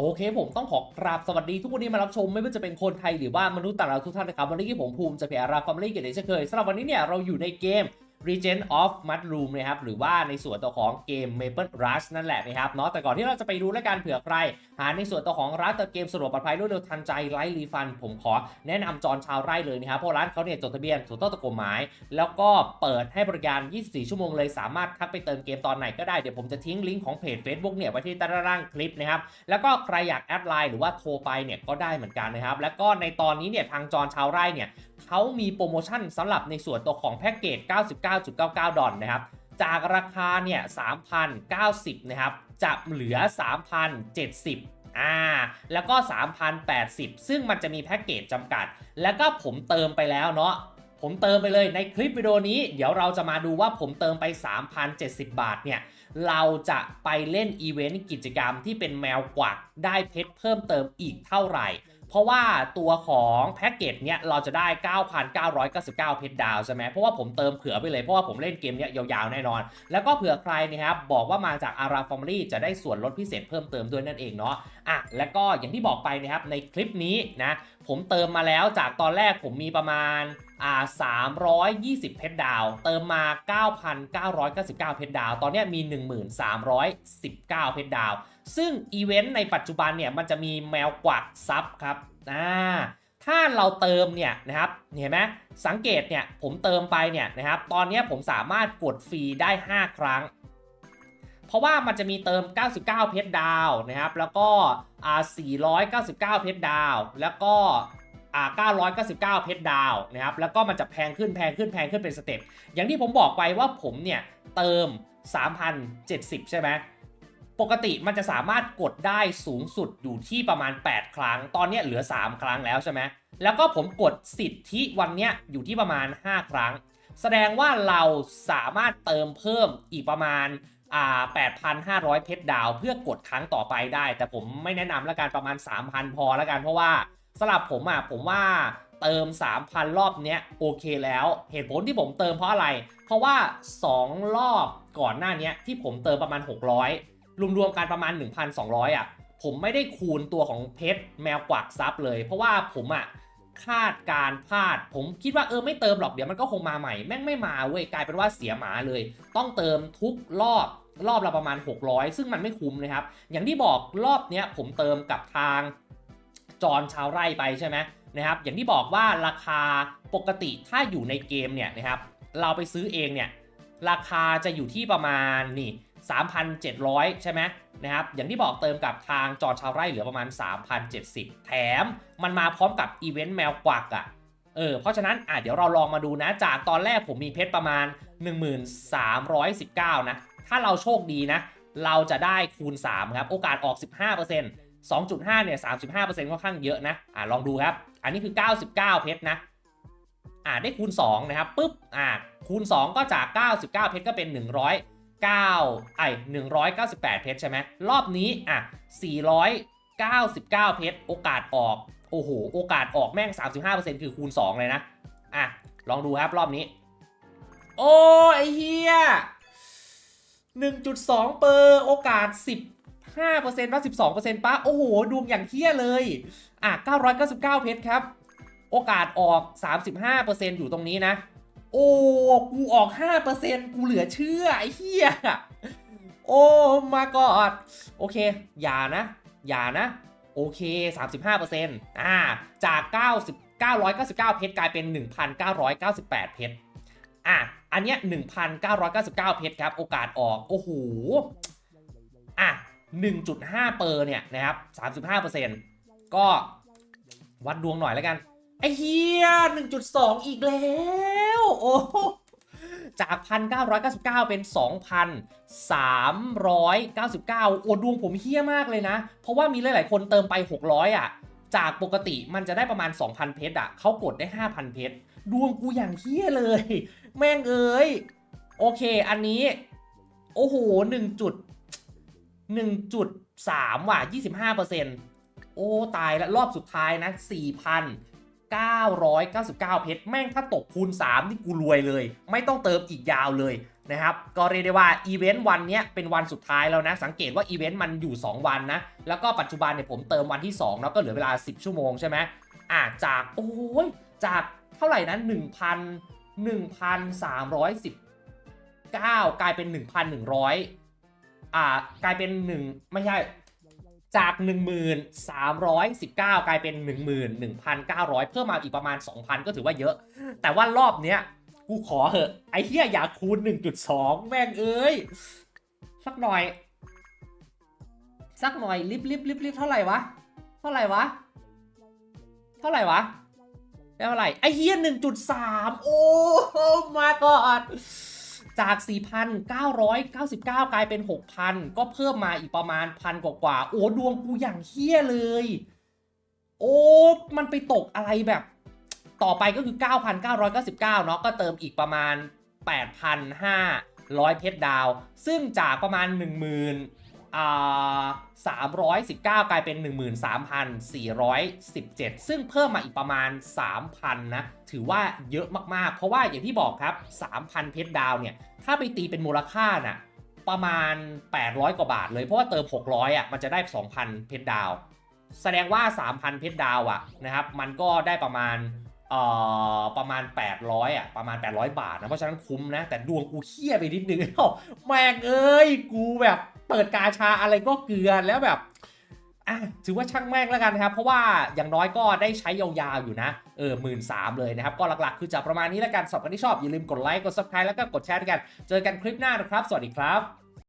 โอเคผมต้องขอกราบสวัสดีทุกคนที่มารับชมไม่ว่าจะเป็นคนไทยหรือว่ามนุษย์ต่างดาวทุกท่านนะครับวันนี้ที่ผมภูมิจะเพียราฟาร์มลี่เกตเช่นเคยสำหรับวันนี้เนี่ยเราอยู่ในเกม Regent of Mushroom นะครับหรือว่าในส่วนตัวของเกม Maple Rush นั่นแหละนะครับเนาะแต่ก่อนที่เราจะไปดูและการเผื่อใคร หาในส่วนตัวของร้านเติมเกมสะดวกปลอดภัยรวดเร็วทันใจไร้รีฟัน ผมขอแนะนำจอนชาวไร่เลยนะครับเพราะร้านเขาเนี่ยจดทะเบียนถูกต้องตามกฎหมาย แล้วก็เปิดให้บริการ 24 ชั่วโมงเลยสามารถทักไปเติมเกมตอนไหนก็ได้เดี๋ยวผมจะทิ้งลิงก์ของเพจ Facebook เนี่ยไว้ที่ใต้ล่างคลิปนะครับแล้วก็ใครอยากแอดไลน์หรือว่าโทรไปเนี่ยก็ได้เหมือนกันนะครับแล้วก็ในตอนนี้เนี่ยทางจอนชาวไร่เนี่ยเขามีโปรโมชั่นสำหรับในส่วนตัวของแพ็กเกจ9.99 ดอลนะครับ จากราคาเนี่ย 3,090 นะครับ จะเหลือ 3,070อ่าแล้วก็ 3,080 ซึ่งมันจะมีแพ็กเกจจำกัด แล้วก็ผมเติมไปแล้วเนาะผมเติมไปเลยในคลิปวิดีโอนี้ เดี๋ยวเราจะมาดูว่าผมเติมไป 3,070 บาทเนี่ย เราจะไปเล่นอีเวนต์กิจกรรมที่เป็นแมวกวักได้เพชรเพิ่มเติมอีกเท่าไหร่ เพราะว่าตัวของแพ็กเกจเนี้ยเราจะได้ 9,999 เพชรดาวใช่ไหมเพราะว่าผมเติมเผื่อไปเลยเพราะว่าผมเล่นเกมเนี้ยยาวๆแน่นอน แล้วก็เผื่อใครนะครับบอกว่ามาจากอาราฟอมลี่จะได้ส่วนลดพิเศษเพิ่มเติมด้วยนั่นเองเนาะอะแล้วก็อย่างที่บอกไปนะครับในคลิปนี้นะผมเติมมาแล้วจากตอนแรกผมมีประมาณ อ่า320 เพชรดาว เติมมา 9,999 เพชรดาว ตอนนี้มี 1319 เพชรดาว ซึ่งอีเวนต์ในปัจจุบันเนี่ยมันจะมีแมวกวักซับครับอ่าถ้าเราเติมเนี่ยนะครับเห็นไหมสังเกตเนี่ยผมเติมไปเนี่ยนะครับตอนนี้ผมสามารถกดฟรีได้ 5 ครั้ง เพราะว่ามันจะมีเติม 99 เพชรดาวนะครับแล้วก็499 เพชรดาว แล้วก็ อ่า999 เพชรดาวนะครับ แล้วก็มันจะแพงขึ้นแพงขึ้นแพงขึ้นเป็นสเต็ป อย่างที่ผมบอกไปว่าผมเนี่ยเติม 3,070 ใช่ไหม ปกติมันจะสามารถกดได้สูงสุดอยู่ที่ประมาณ 8 ครั้ง ตอนนี้เหลือ 3 ครั้งแล้วใช่ไหม แล้วก็ผมกดสิทธิวันเนี้ยอยู่ที่ประมาณ 5 ครั้ง แสดงว่าเราสามารถเติมเพิ่มอีกประมาณอ่า8,500 เพชรดาว เพื่อกดครั้งต่อไปได้ แต่ผมไม่แนะนำละกันประมาณ 3,000 พอละกันเพราะว่า สำหรับผมอะผมว่าเติม 3,000 รอบเนี้ยโอเคแล้ว เหตุผลที่ผมเติมเพราะอะไร เพราะว่า 2 รอบก่อนหน้านี้ที่ผมเติมประมาณ 600 รวมๆกันประมาณ 1,200 อะ ผมไม่ได้คูณตัวของเพชรแมวกวักซับเลย เพราะว่าผมอะคาดการพลาด ผมคิดว่าเออไม่เติมหรอกเดี๋ยวมันก็คงมาใหม่ แม่งไม่มาเว้ยกลายเป็นว่าเสียหมาเลย ต้องเติมทุกรอบรอบละประมาณ 600 ซึ่งมันไม่คุ้มนะครับ อย่างที่บอกรอบเนี้ยผมเติมกับทาง จอนชาวไร่ไปใช่ไหมนะครับอย่างที่บอกว่าราคาปกติถ้าอยู่ในเกมเนี่ยนะครับเราไปซื้อเองเนี่ยราคาจะอยู่ที่ประมาณนี่3,700 ใช่ไหมนะครับอย่างที่บอกเติมกับทางจอชาวไร่เหลือประมาณ 3,070 แถมมันมาพร้อมกับอีเวนต์แมวกวักอะ่ะเออเพราะฉะนั้นอะเดี๋ยวเราลองมาดูนะจากตอนแรกผมมีเพชรประมาณ 1319 นะ ถ้าเราโชคดีนะ เราจะได้คูณ 3 ครับ โอกาสออก 15% 2.5 เนี่ย 35%ค่อนข้างเยอะนะ อะลองดูครับ อันนี้คือ 99 เพชรนะ อ่าได้คูณ 2 นะครับปุ๊บ อ่า คูณ 2 ก็จาก 99 เพชรก็เป็น 109ไอ้198 เพชรใช่ไหม รอบนี้ อะ 499 เพชร โอกาสออก โอ้โห โอกาสออกแม่ง 35%คือคูณ 2 เลยนะ อะ ลองดูครับรอบนี้ โอ้ไอเฮีย1.2 เปอร์ โอกาส 15%ป่ะ12%ป่ะโอ้โห ดวงอย่างเฮียเลย อะ 999 เพชรครับ โอกาสออก 35%อยู่ตรงนี้นะ โอ้ กูออก 5%กูเหลือเชื่อ ไอ้เหี้ย โอ้มากอดโอเค อย่านะ อย่านะ โอเค 35%อ่า จาก 90 999 เพชรกลายเป็น 1,998 เพชร อะ อันเนี้ย1,999 เพชรครับ โอกาสออก โอ้โห อะ 1.5เปอร์เนี่ยนะครับ35%ก็วัดดวงหน่อยแล้วกัน ไอ้เฮีย1.2 อีกแล้ว โอ้จาก 1,999 เป็น 2,399 โอ้ดวงผมเฮี้ยมากเลยนะ เพราะว่ามีหลาย ๆ คนเติมไป 600 อะ จากปกติมันจะได้ประมาณ 2,000 เพชรอะเขากดได้ 5,000 เพชร ดวงกูอย่างเฮี้ยเลย แม่งเอ้ย โอเค อันนี้ โอ้โห1จุด 1.3 ว่ะ 25%โอ้ ตายแล้วรอบสุดท้ายนะ 4,999 เพชร แม่งถ้าตกคูณ 3 นี่กูรวยเลย ไม่ต้องเติมอีกยาวเลยนะครับ ก็เรียกได้ว่าอีเวนต์วันเนี้ยเป็นวันสุดท้ายแล้วนะ สังเกตว่าอีเวนต์มันอยู่ 2 วันนะ แล้วก็ปัจจุบันเนี่ยผมเติมวันที่2แล้วก็เหลือเวลา 10 ชั่วโมงใช่ไหมอะจากโอ้ยจากเท่าไหร่นะ1,000 1,319กลายเป็น 1,100 อ่ากลายเป็น1ไม่ใช่จาก 1,319 กลายเป็น 11,900 เพิ่มมาอีกประมาณ 2,000 ก็ถือว่าเยอะ แต่ว่ารอบเนี้ย กูขอเหอะ ไอ้เหี้ยอยากคูณ 1.2 แม่งเอ้ย สักหน่อย สักหน่อย ลิฟลิฟลิฟลิฟเท่าไหร่วะ เท่าไหร่วะ เท่าไหร่วะได้เท่าไหร่ ไอ้เหี้ย1.3 โอ้ มาก่อน จาก 4,999 กลายเป็น 6,000 ก็เพิ่มมาอีกประมาณพันกว่าๆโอ้ดวงกูอย่างเฮี้ยเลย โอ้มันไปตกอะไรแบบ ต่อไปก็คือ 9,999 เนาะก็เติมอีกประมาณ 8,500 เพชรดาว ซึ่งจากประมาณ 10,000อ่า 319 กลายเป็น 13,417 ซึ่งเพิ่มมาอีกประมาณ 3,000 นะ ถือว่าเยอะมากๆ เพราะว่าอย่างที่บอกครับ 3,000 เพชรดาวเนี่ย ถ้าไปตีเป็นมูลค่าน่ะประมาณ 800 กว่าบาทเลย เพราะว่าเติม 600อะมันจะได้ 2,000 เพชรดาว แสดงว่า 3,000 เพชรดาวอะนะครับ มันก็ได้ประมาณเอ่อประมาณ 800อะประมาณ 800 บาทนะ เพราะฉะนั้นคุ้มนะ แต่ดวงกูเคี้ยไปนิดนึงอ้าแม่งเอ้ย กูแบบ เปิดกาชาอะไรก็เกลือแล้วแบบอะถือว่าช่างแม่งแล้วกันนะครับ เพราะว่าอย่างน้อยก็ได้ใช้ยาวๆอยู่นะเออหมื่นสามเลยนะครับ ก็หลักๆคือจะประมาณนี้แล้วกันสอบกันที่ชอบอย่าลืมกดไลค์กดซับสไครต์แล้วก็กดแชร์ด้วยกัน เจอกันคลิปหน้านะครับ สวัสดีครับ